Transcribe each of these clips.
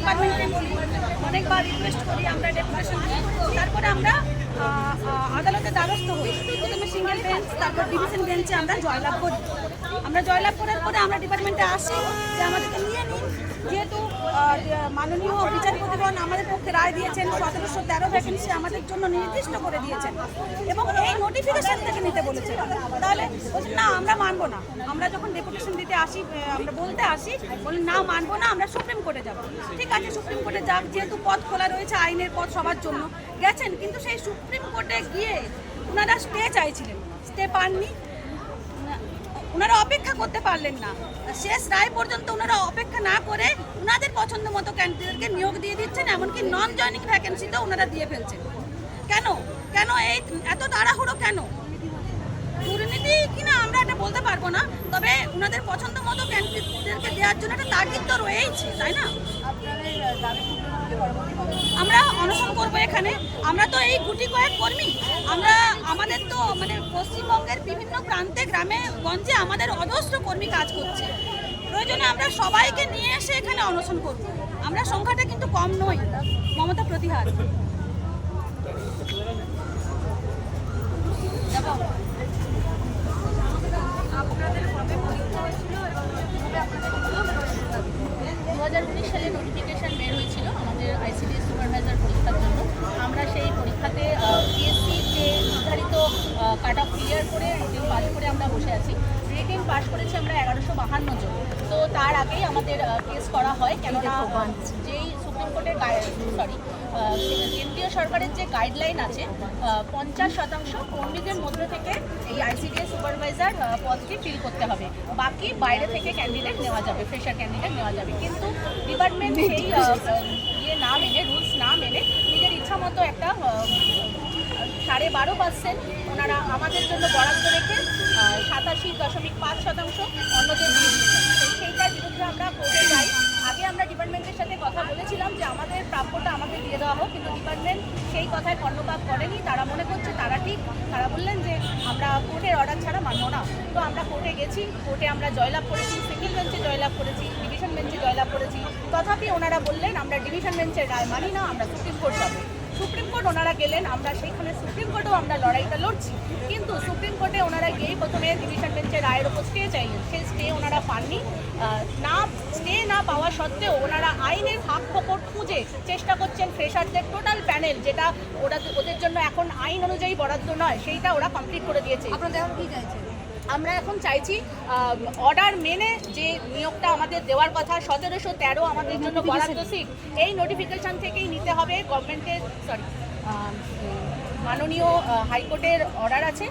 ডিপার্টমেন্টে অনেকবার রিকোয়েস্ট করি আমরা ডেপুটেশন তারপরে আমরা আদালতে দ্বারস্থ হই। প্রথমে সিঙ্গেল বেঞ্চ তারপর ডিভিশন বেঞ্চে আমরা জয়লাভ করি। আমরা জয়লাভ করার পরে আমরা ডিপার্টমেন্টে আসি যে আমাদেরকে নিয়ে যেহেতু মাননীয় বিচারপতিগণ আমাদের পক্ষে রায় দিয়েছেন, সতেরোশো তেরো ভ্যাকেন্সি আমাদের জন্য নির্দিষ্ট করে দিয়েছেন এবং এই নোটিফিকেশন থেকে নিতে বলেছেন। তাহলে বলছেন, না, আমরা মানবো না। আমরা যখন ডেপুটেশন দিতে আসি আমরা বলতে আসি বলেন না, মানবো না, আমরা সুপ্রিম কোর্টে যাব। ঠিক আছে, সুপ্রিম কোর্টে যাক, যেহেতু পথ খোলা রয়েছে, আইনের পথ সবার জন্য। গেছেন, কিন্তু সেই সুপ্রিম কোর্টে গিয়ে ওনারা স্টে চাইছিলেন। স্টে পাননি। অপেক্ষা করতে পারলেন না। শেষ রায় পর্যন্ত ওনারা অপেক্ষা না করে ওনাদের পছন্দ মতো ক্যান্ডিডেটকে নিয়োগ দিয়ে দিচ্ছেন, এমনকি নন জয়নিং ভ্যাকেন্সিতেও ওনারা দিয়ে ফেলছেন। কেন? কেন এই এত তাড়াহুড়ো কেন? দুর্নীতি কিনা আমরা এটা বলতে পারব না, তবে ওনাদের পছন্দ মতো ক্যান্ডিডেটদেরকে দেওয়ার জন্য একটা তাগিদ তো রয়েইছে, তাই না? আমরা অনশন করব এখানে। আমরা তো এই গুটি কয়েক কর্মী। আমরা আমাদের পশ্চিমবঙ্গের বিভিন্ন প্রান্তে, গ্রামে, গঞ্জে আমাদের অজস্র কর্মী কাজ করছে। প্রয়োজনে আমরা সবাইকে নিয়ে এসে এখানে অনশন করব। আমরা সংখ্যাটা কিন্তু কম নই মমতা প্রতিহার। দু হাজার উনিশ সালে নোটিফিকেশান বের হয়েছিল, আমাদের আইসিডিএস সুপারভাইজার পরীক্ষার জন্য আমরা সেই পরীক্ষাতে পিএসসির যে নির্ধারিত কাট অফ ক্লিয়ার করে রিটিন পাস করে আমরা বসে আছি। রিটিন পাস করেছি আমরা এগারোশো বাহান্ন জন। তো তার আগেই আমাদের কেস করা হয়। কেননা যেই সুপ্রিম কোর্টের সরি কেন্দ্রীয় সরকারের যে গাইডলাইন আছে পঞ্চাশ শতাংশ কর্মীদের মধ্যে থেকে এই আইসিডিএস সুপারভাইজার পদটি ফিল করতে হবে। বাকি বাইরে থেকে ক্যান্ডিডেট নেওয়া যাবে ফ্রেশার ক্যান্ডিডেট নেওয়া যাবে। কিন্তু ডিপার্টমেন্ট সেই ইয়ে না মেনে রুলস না মেনে নিজের ইচ্ছা মতো একটা সাড়ে বারো পার্সেন্ট ওনারা আমাদের জন্য বরাদ্দ রেখে সাতাশি দশমিক পাঁচ শতাংশ অন্যদের সেইটার বিরুদ্ধে আমরা কোর্টে যাই। আগে আমরা ডিপার্টমেন্টের সাথে কথা বলেছিলাম যে আমাদের প্রাপ্যটা আমাকে দিয়ে দেওয়া হোক, কিন্তু ডিপার্টমেন্ট সেই কথায় কর্ণপাত করেনি। তারা মনে করছে তারা ঠিক। তারা বললেন যে আমরা কোর্টের অর্ডার ছাড়া মানব না। তো আমরা কোর্টে গেছি। কোর্টে আমরা জয়লাভ করেছি সিঙ্গেল বেঞ্চে জয়লাভ করেছি ডিভিশন বেঞ্চে জয়লাভ করেছি। তথাপি ওনারা বললেন, আমরা ডিভিশন বেঞ্চের রায় মানি না, আমরা সুপ্রিম কোর্ট যাব। সুপ্রিম কোর্ট ওনারা গেলেন আমরা সেইখানে সুপ্রিম কোর্টেও আমরা লড়াইটা লড়ছি। কিন্তু সুপ্রিম কোর্টে ওনারা গিয়েই প্রথমে ডিভিশন বেঞ্চের রায়ের ওপর স্টে চাইলেন। সেই স্টে ওনারা পাননি। না স্টে না পাওয়া সত্ত্বেও ওনারা আইনের ফাঁক ফোকর খুঁজে চেষ্টা করছেন ফ্রেশারদের টোটাল প্যানেল যেটা ওরা ওদের জন্য এখন আইন অনুযায়ী বরাদ্দ নয় সেইটা ওরা কমপ্লিট করে দিয়েছে। আপনাদের এখন কি চাইছেন আমরা এখন চাইছি অর্ডার মেনে যে আমাদের দেওয়ার কথা। সতেরোশো তেরো আমাদের জন্য বরাদ্দ সিট। এই নোটিফিকেশন থেকেই নিতে হবে গভর্নমেন্টের সরি মাননীয় হাইকোর্টের অর্ডার আছে।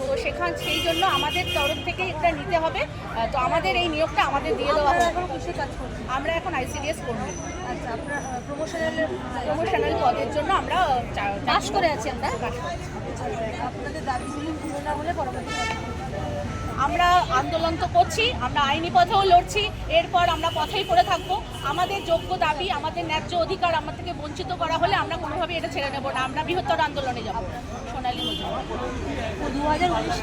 তো সেখান সেই জন্য আমাদের তরফ থেকে এটা নিতে হবে। তো আমাদের এই নিয়োগটা আমাদের দিয়ে দেওয়া হবে। আমরা এখন আইসিডিএস করব আচ্ছা আপনার প্রমোশনাল প্রমোশনাল পদের জন্য আমরা চা- পাশ করে আছি আমরা। আপনাদের দাবিগুলি না হলে পরবর্তী আমরা আন্দোলন তো করছি, আমরা আইনি পথেও লড়ছি, এরপর আমরা পথেই পড়ে থাকব। আমাদের যোগ্য দাবি, আমাদের ন্যায্য অধিকার আমার থেকে বঞ্চিত করা হলে আমরা কোনোভাবে এটা ছেড়ে নেব না, আমরা বৃহত্তর আন্দোলনে যাব। সোনালী মজুমদার দু হাজার উনিশ